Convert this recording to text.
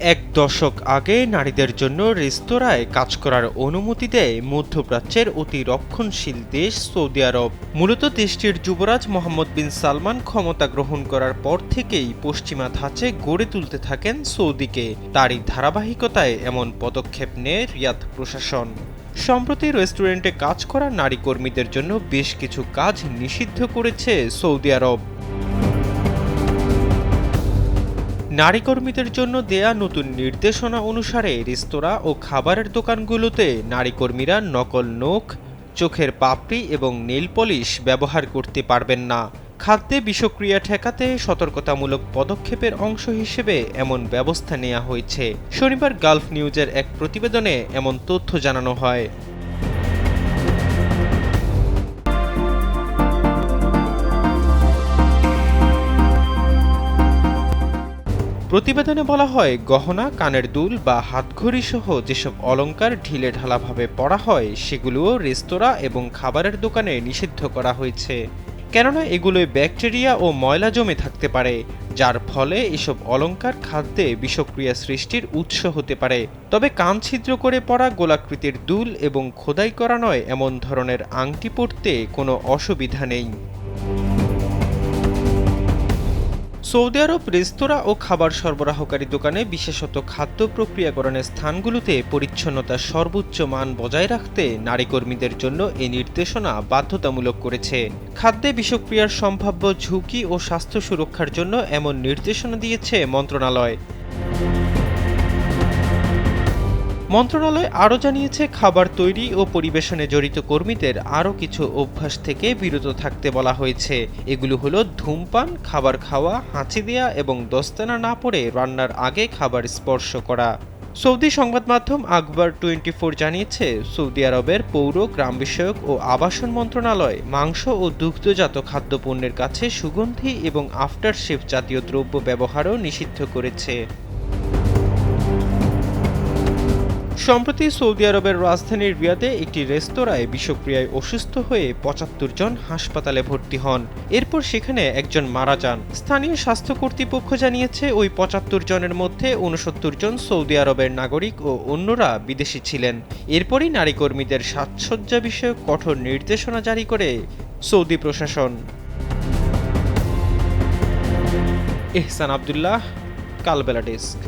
এক দশক আগে নারীদের জন্য রেস্তোরাঁয় কাজ করার অনুমতি দেয় মধ্যপ্রাচ্যের অতি রক্ষণশীল দেশ সৌদি আরব। মূলত দেশটির যুবরাজ মোহাম্মদ বিন সালমান ক্ষমতা গ্রহণ করার পর থেকেই পশ্চিমা ধাঁচে গড়ে তুলতে থাকেন সৌদিকে। তারই ধারাবাহিকতায় এমন পদক্ষেপ নেয় রিয়াদ প্রশাসন। সম্প্রতি রেস্টুরেন্টে কাজ করা নারী কর্মীদের জন্য বেশ কিছু কাজ নিষিদ্ধ করেছে সৌদি আরব। নারী কর্মীদের জন্য দেয়া নতুন নির্দেশনা অনুসারে রেস্তোরাঁ ও খাবারের দোকানগুলোতে নারী কর্মীরা নকল নখ, চোখের পাপড়ি এবং নেল পলিশ ব্যবহার করতে পারবেন না। খাদ্যে বিষক্রিয়া ঠেকাতে সতর্কতামূলক পদক্ষেপের অংশ হিসেবে এমন ব্যবস্থা নেওয়া হয়েছে। শনিবার গালফ নিউজের এক প্রতিবেদনে এমন তথ্য জানানো হয়। প্রতিবেদনে বলা হয়, গহনা, কানের দুল বা হাতঘড়ি সহ যেসব অলঙ্কার ঢিলে ঢালাভাবে পরা হয়, সেগুলোও রেস্তোরাঁ এবং খাবারের দোকানে নিষিদ্ধ করা হয়েছে। কেননা এগুলোয় ব্যাকটেরিয়া ও ময়লা জমে থাকতে পারে, যার ফলে এসব অলঙ্কার খাদ্যে বিষক্রিয়া সৃষ্টির উৎস হতে পারে। তবে কান ছিদ্র করে পরা গোলাকৃতির দুল এবং খোদাই করা নয়, এমন ধরনের আংটি পরতে কোনো অসুবিধা নেই। সৌদি আরব রেস্তোরাঁ ও খাবার সরবরাহকারী দোকানে বিশেষত খাদ্য প্রক্রিয়াকরণের স্থানগুলোতে পরিচ্ছন্নতার সর্বোচ্চ মান বজায় রাখতে নারী কর্মীদের জন্য এই নির্দেশনা বাধ্যতামূলক করেছে। খাদ্যে বিষক্রিয়ার সম্ভাব্য ঝুঁকি ও স্বাস্থ্য সুরক্ষার জন্য এমন নির্দেশনা দিয়েছে মন্ত্রণালয়। মন্ত্রণালয় আরও জানিয়েছে, খাবার তৈরি ও পরিবেশনে জড়িত কর্মীদের আরও কিছু অভ্যাস থেকে বিরত থাকতে বলা হয়েছে। এগুলো হলো ধূমপান, খাবার খাওয়া, হাঁচি দেয়া এবং দস্তানা না পড়ে রান্নার আগে খাবার স্পর্শ করা। সৌদি সংবাদ মাধ্যম আকবর টোয়েন্টি ফোর জানিয়েছে, সৌদি আরবের পৌর, গ্রাম বিষয়ক ও আবাসন মন্ত্রণালয় মাংস ও দুগ্ধজাত খাদ্যপণ্যের কাছে সুগন্ধি এবং আফটার শেফ জাতীয় দ্রব্য ব্যবহারও নিষিদ্ধ করেছে। সম্প্রতি সৌদি আরবের রাজধানীর রিয়াদে একটি রেস্তোরাঁয় বিষক্রিয়ায় অসুস্থ হয়ে পঁচাত্তর জন হাসপাতালে ভর্তি হন। এরপর সেখানে একজন মারা যান। স্থানীয় স্বাস্থ্য কর্তৃপক্ষ জানিয়েছে, ওই পঁচাত্তর জনের মধ্যে উনসত্তর জন সৌদি আরবের নাগরিক ও অন্যরা বিদেশি ছিলেন। এরপরই নারী কর্মীদের সাজসজ্জা বিষয়ক কঠোর নির্দেশনা জারি করে সৌদি প্রশাসন। Ehsan Abdullah, Kalbela desk.